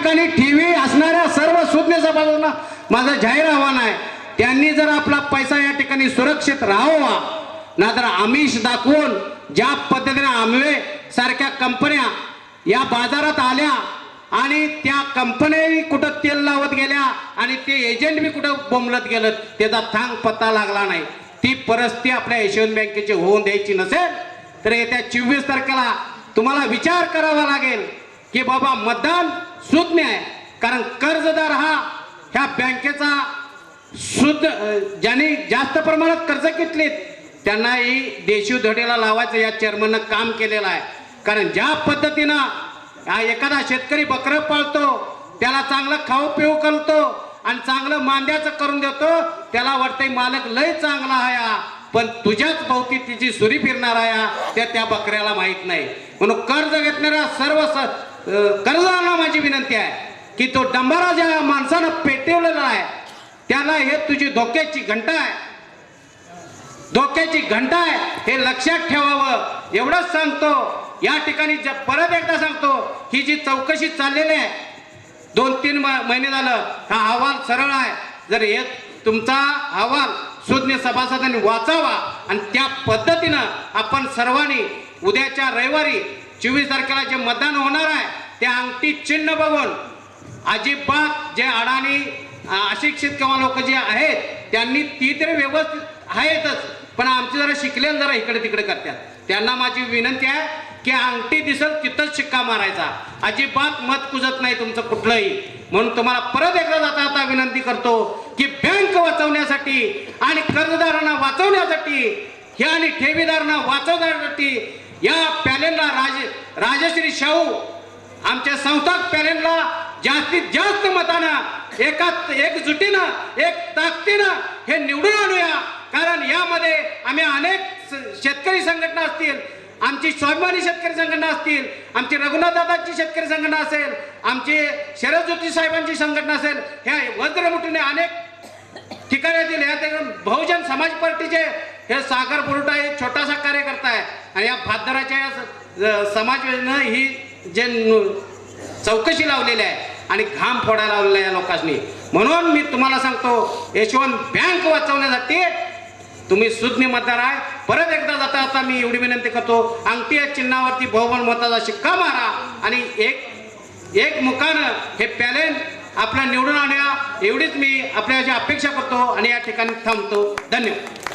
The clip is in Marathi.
ठिकाणी ठेवी असणाऱ्या सर्व सुज्ञ सभासदांना माझं जाहीर आव्हान आहे. त्यांनी जर आपला पैसा या ठिकाणी सुरक्षित राहावा नाहीतर आमिष दाखवून ज्या पद्धतीने आमवे सारख्या कंपन्या या बाजारात आल्या आणि त्या कंपन्याही कुठं तेल लावत गेल्या आणि ते एजंट बी कुठं बोंबलत गेलं त्याचा थांग पत्ता लागला नाही. ती परिस्थिती आपल्या यशवंत बँकेची होऊन द्यायची नसेल तर येत्या चोवीस तारखेला तुम्हाला विचार करावा लागेल की बाबा मतदान सुज्ञ आहे. कारण कर्जदार हा ह्या बँकेचा शुद्ध ज्यांनी जास्त प्रमाणात कर्ज घेतलेत त्यांनाही देशी धडेला लावायचं या चेअरमननं काम केलेलं आहे. कारण ज्या पद्धतीनं हा एखादा शेतकरी बकरं पाळतो त्याला चांगलं खाऊ पिऊ करतो आणि चांगलं मांद्याचं करून देतो त्याला वाटतंय मालक लय चांगला आहे हा. पण तुझ्याच भोवती तिची सुरी फिरणार आहे हा, त्या त्या बकऱ्याला माहीत नाही. म्हणून कर्ज घेतणाऱ्या सर्व स- कर्जदारांना माझी विनंती आहे की तो डंबारा ज्या माणसानं पेटवलेला आहे त्याला हे तुझी धोक्याची घंटा आहे. धोक्याची घंटा आहे. हे लक्षात ठेवावं. एवढंच सांगतो. या ठिकाणी परत एकदा सांगतो ही जी चौकशी चाललेली आहे दोन तीन म- महिने झालं हा अहवाल सरळ आहे. जर हे तुमचा अहवाल सुज्ञ सभासदांनी वाचावा आणि त्या पद्धतीनं आपण सर्वांनी उद्याच्या रविवारी चोवीस तारखेला जे मतदान होणार आहे ते अंगठी चिन्ह बघून अजिबात जे अडाणी अशिक्षित किंवा लोक जे आहेत त्यांनी ती तरी व्यवस्थित आहेतच. पण आमचे जरा शिकले जरा इकडे तिकडे करतात. त्यांना माझी विनंती आहे की अंगठी दिसल तिथंच शिक्का मारायचा. अजिबात मत कुजत नाही तुमचं कुठलंही. म्हणून तुम्हाला परत एकदा जाता आता विनंती करतो की बँक वाचवण्यासाठी आणि कर्जदारांना वाचवण्यासाठी हे आणि ठेवीदारांना वाचवण्यासाठी या पॅनेलला राज राजश्री शाहू आमच्या संस्थाक पॅनेलला जास्तीत जास्त मतानं एका एकजुटीनं एक ताकदीनं हे निवडून आणूया. कारण यामध्ये आम्ही अनेक शेतकरी संघटना असतील आमची स्वाभिमानी शेतकरी संघटना असतील आमची रघुनाथदादाची शेतकरी संघटना असेल आमची शरद ज्योती साहेबांची संघटना असेल ह्या वज्रमुठीने अनेक ठिकाणी येतील. ह्या ते बहुजन समाज पार्टीचे हे सागर पुरवठा एक छोटासा आणि या फातदाराच्या या समाज ही जे चौकशी लावलेली आहे आणि घाम फोडायला लावलेला आहे या लोकांनी. म्हणून मी तुम्हाला सांगतो यशवंत बँक वाचवण्यासाठी तुम्ही सुज्ञ मतदार आहे. परत एकदा जाता जाता मी एवढी विनंती करतो अंगठी या चिन्हावरती बहुमत मताचा शिक्का मारा आणि एक एक मुखानं हे पॅलेन आपला निवडून आणा. एवढीच मी आपल्याची अपेक्षा करतो आणि या ठिकाणी थांबतो. धन्यवाद.